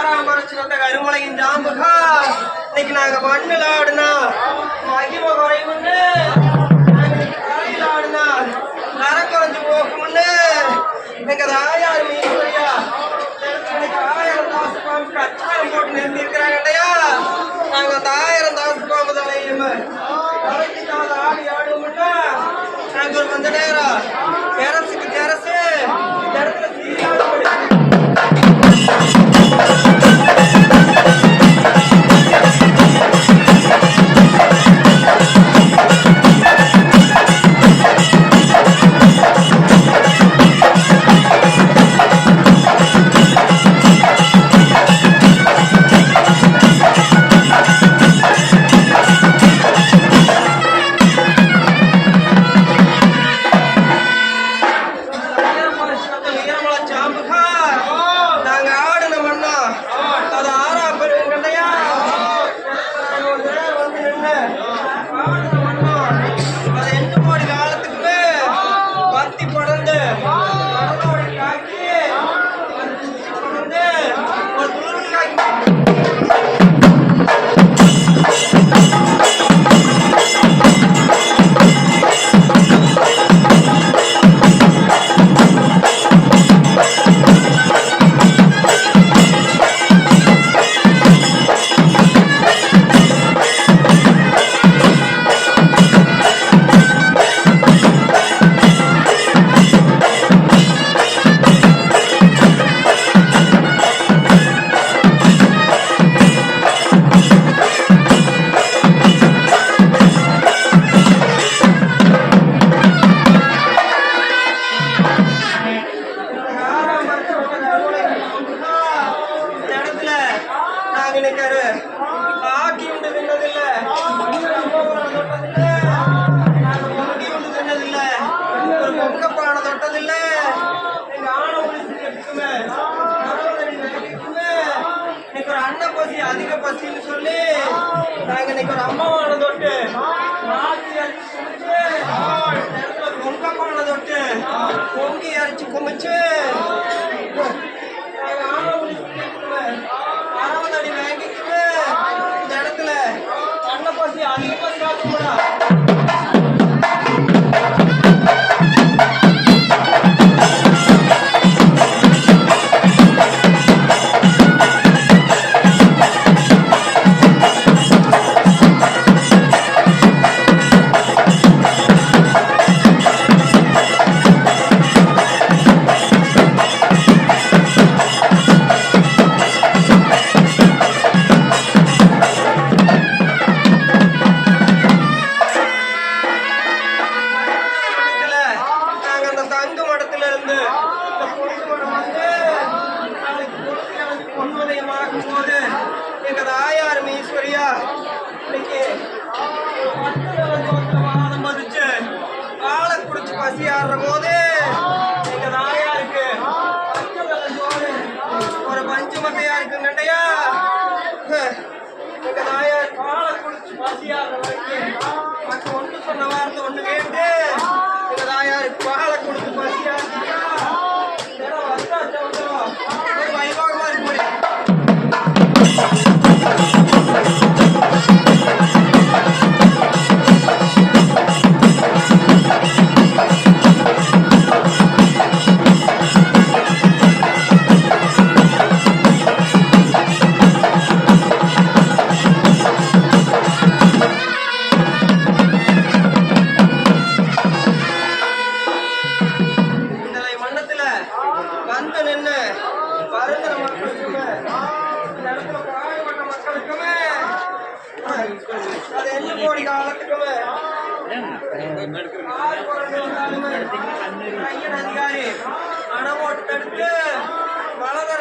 ஆறாமரச்சுனத்த கருமலையின் ஜாம்புகா. இன்னைக்கு நாங்க மண்ணில் ஆடுனா மகிம குறைவுன்னு நாங்க இன்னைக்கு தலையில் ஆடுனா போகும்னு. எங்க தாயார் மீன்யா ஆயிரம் தாசு பாம்பு கச்சாரம் போட்டு நிறுத்தி நாங்க அந்த ஆயிரம் தாசு பாம்பு தலையும் ஆடி ஆடுவோம்னா நாங்க ஒரு கொஞ்ச நேரம் நினைக்காரு ஆக்கி உண்டு தின்னதில்ல. நாங்க பொங்கி உண்டு தின்னதில்ல. ஒரு பொங்க பானை தொட்டதில்ல. எங்க ஆணை ஒழிச்சு கட்டுக்குமே இன்னைக்கு ஒரு அண்ணன் பசி அதிக பசின்னு சொல்லி நாங்க இன்னைக்கு ஒரு அம்மாவான தொட்டு மாத்தி அரிச்சு குமிச்சு இந்த ஒரு பொங்க தொட்டு பொங்கி அரிச்சு குமிச்சு முடியும் இந்த மண்ணத்துல வந்து ரெண்டு கோடி காலத்துக்குமே அதிகாரி அணை ஓட்டெடுத்து வளர்ந்த